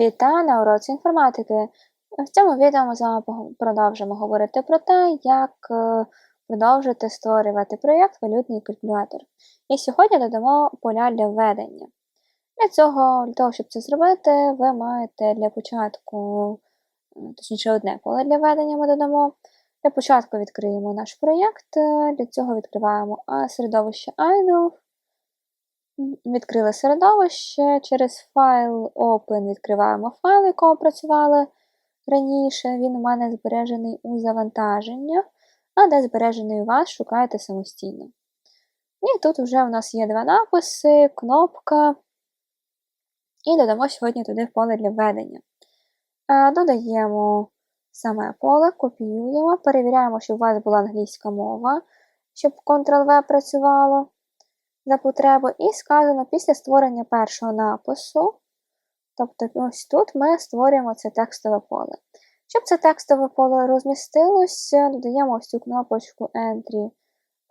Вітаю на уроці інформатики. В цьому відео ми з вами продовжимо говорити про те, як е, продовжити створювати проєкт валютний калькулятор. І сьогодні додамо поля для введення. Для цього, для того, щоб це зробити, ви маєте для початку, е, точніше, одне поле для введення ми додамо. Для початку відкриємо наш проєкт, е, для цього відкриваємо середовище idle. Відкрили середовище, через файл Open відкриваємо файл, якого працювали раніше. Він у мене збережений у завантаження, а де збережений у вас, шукаєте самостійно. І тут вже у нас є два написи, кнопка. І додамо сьогодні туди поле для введення. Додаємо саме поле, копіюємо, перевіряємо, щоб у вас була англійська мова, щоб Ctrl-V працювало за потребу, і сказано після створення першого напису, тобто ось тут ми створюємо це текстове поле. Щоб це текстове поле розмістилося, додаємо ось цю кнопочку Entry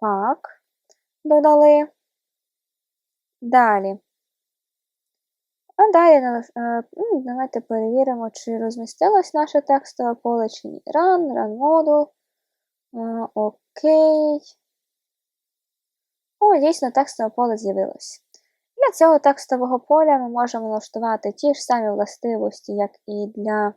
Pack, додали. Далі. А далі е, ну, давайте перевіримо, чи розмістилось наше текстове поле, чи ні. Run, Run Module. Е, окей. О, дійсно, текстове поле з'явилось. Для цього текстового поля ми можемо налаштувати ті ж самі властивості, як і для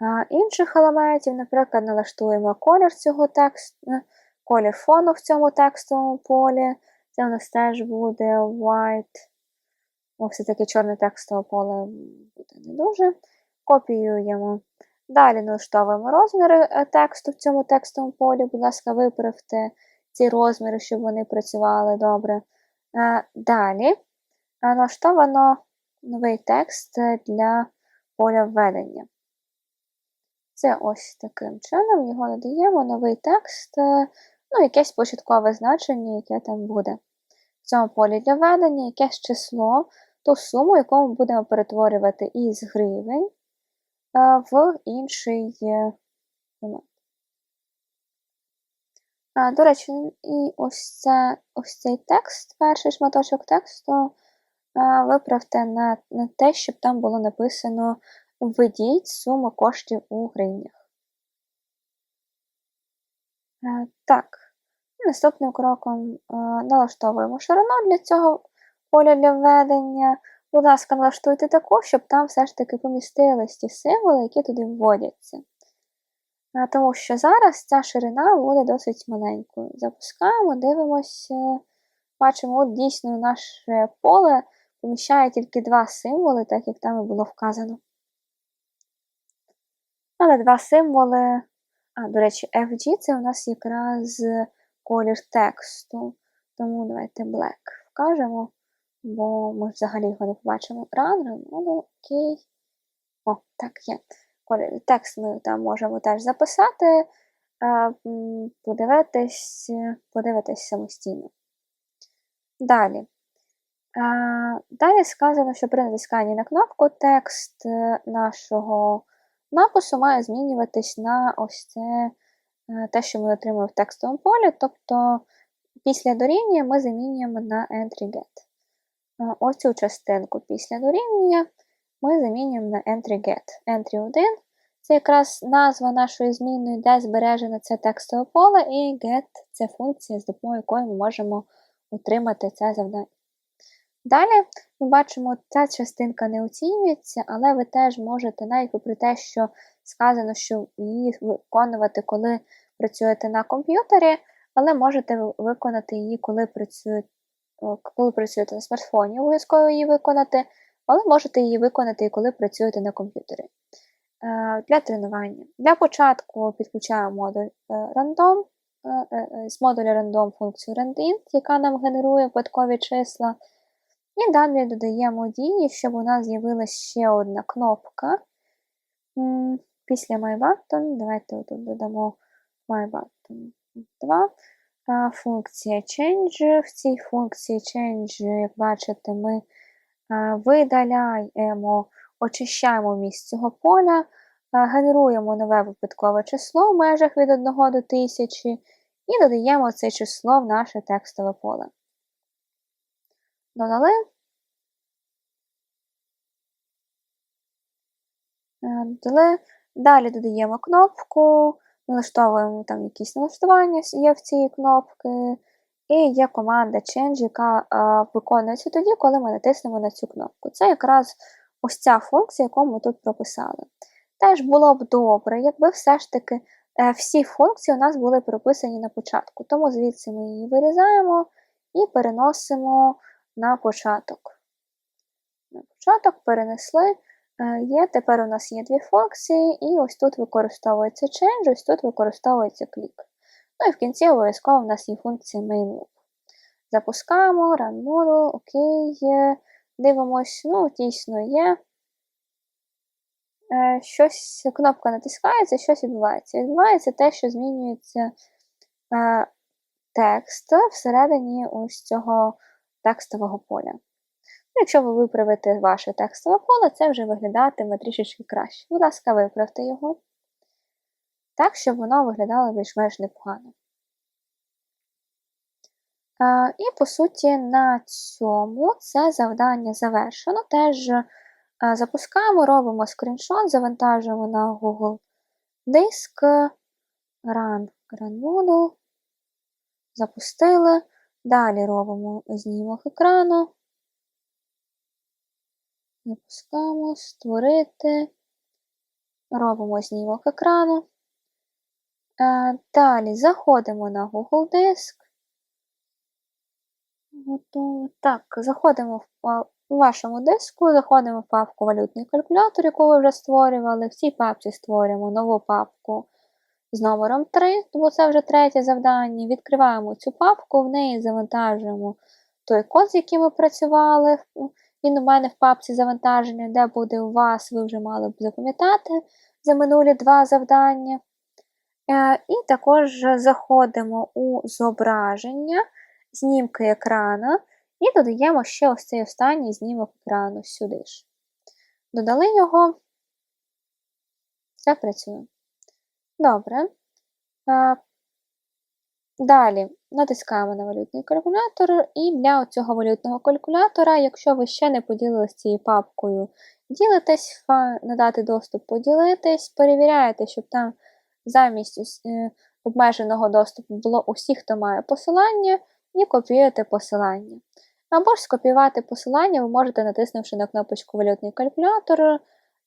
а, інших елементів. Наприклад, налаштуємо колір цього тексту, е, колір фону в цьому текстовому полі. Це у нас теж буде white. О, все-таки чорне текстове поле буде не дуже. Копіюємо. Далі налаштовуємо розміри е, тексту в цьому текстовому полі. Будь ласка, виправте ці розміри, щоб вони працювали добре. Е, далі е, налаштовано новий текст для поля введення. Це ось таким чином його додаємо, новий текст, е, ну, якесь початкове значення, яке там буде. В цьому полі для введення якесь число, ту суму, яку ми будемо перетворювати із гривень в інший момент. А, До речі, і ось це, ось цей текст, перший шматочок тексту, а, виправте на, на те, щоб там було написано Введіть суму коштів у гривнях. А, так, наступним кроком а, налаштовуємо ширину для цього поля для введення. Будь ласка, налаштуйте таку, щоб там все ж таки помістились ті символи, які туди вводяться. Тому що зараз ця ширина буде досить маленькою. Запускаємо, дивимося, бачимо, от дійсно наше поле поміщає тільки два символи, так як там і було вказано. Але два символи, а, до речі, FG це у нас якраз колір тексту. Тому давайте black вкажемо, бо ми взагалі його не побачимо. Run, ну, окей. О, так є. Текст ми там можемо теж записати, подивитись, подивитись самостійно. Далі. Далі сказано, що при натисканні на кнопку текст е, нашого напису має змінюватись на ось це е, те, що ми отримали в текстовому полі, тобто після дорівнює ми замінюємо на entry-get. Ось цю частинку після дорівнює ми замінюємо на entry-get. Entry 1 це якраз назва нашої зміни, де збережено це текстове поле, і get це функція, з допомогою якої ми можемо отримати це завдання. Далі ми бачимо, ця частинка не оцінюється, але ви теж можете, навіть попри те, що сказано, що її виконувати, коли працюєте на комп'ютері, але можете виконати її, коли працюєте, коли працюєте на смартфоні, обов'язково її виконати, але можете її виконати коли працюєте на комп'ютері. Е, для тренування. Для початку підключаємо модуль е, random, е, з модуля random функцію randint, яка нам генерує випадкові числа. І далі додаємо дії, щоб у нас з'явилася ще одна кнопка. Після MyButton, давайте тут додамо MyButton 2. Функція change. В цій функції change, як бачите, ми видаляємо, очищаємо місць цього поля, генеруємо нове випадкове число в межах від 1 до 1000 і додаємо це число в наше текстове поле. Додали. Додали. Далі додаємо кнопку, налаштовуємо там якісь налаштування є в цій кнопки. І є команда Change, яка е, виконується тоді, коли ми натиснемо на цю кнопку. Це якраз ось ця функція, яку ми тут прописали. Теж було б добре, якби все ж таки е, всі функції у нас були прописані на початку. Тому звідси ми її вирізаємо і переносимо на початок. На початок перенесли. Е, Є, тепер у нас є дві функції, і ось тут використовується change, ось тут використовується клік. Ну і в кінці обов'язково в нас є функція main-loop. Запускаємо, run model, окей. Дивимось, ну, дійсно є. Е, Щось, кнопка натискається, щось відбувається. Відбувається те, що змінюється е, текст всередині ось цього текстового поля. Ну, Якщо ви виправите ваше текстове поле, це вже виглядатиме трішечки краще. Будь ласка, виправте його так, щоб воно виглядало більш-менш непогано. І, по суті, на цьому це завдання завершено. Теж е, запускаємо, робимо скріншот, завантажуємо на Google диск, Run, Module, запустили. Далі робимо знімок екрану. Запускаємо, створити. Робимо знімок екрану. Далі заходимо на Google Диск. Так, заходимо в, у вашому диску, заходимо в папку Валютний калькулятор, яку ви вже створювали. В цій папці створюємо нову папку з номером 3, бо це вже третє завдання. Відкриваємо цю папку, в неї завантажуємо той код, з яким ми працювали. Він у мене в папці завантаження, де буде у вас, ви вже мали б запам'ятати за минулі два завдання. Е, І також заходимо у зображення, знімки екрана і додаємо ще ось цей останній знімок екрану сюди ж. Додали його, все працює. Добре. Е, Далі натискаємо на валютний калькулятор, і для цього валютного калькулятора, якщо ви ще не поділилися цією папкою, ділитесь, надати доступ, поділитись, перевіряєте, щоб там замість е, обмеженого доступу було усі, хто має посилання, і копіюєте посилання. Або ж скопіювати посилання ви можете, натиснувши на кнопочку Валютний калькулятор, е,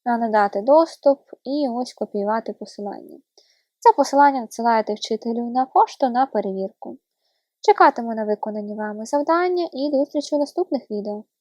надати доступ і ось копіювати посилання. Це посилання надсилаєте вчителю на пошту на перевірку. Чекатиму на виконані вами завдання і до зустрічі у наступних відео.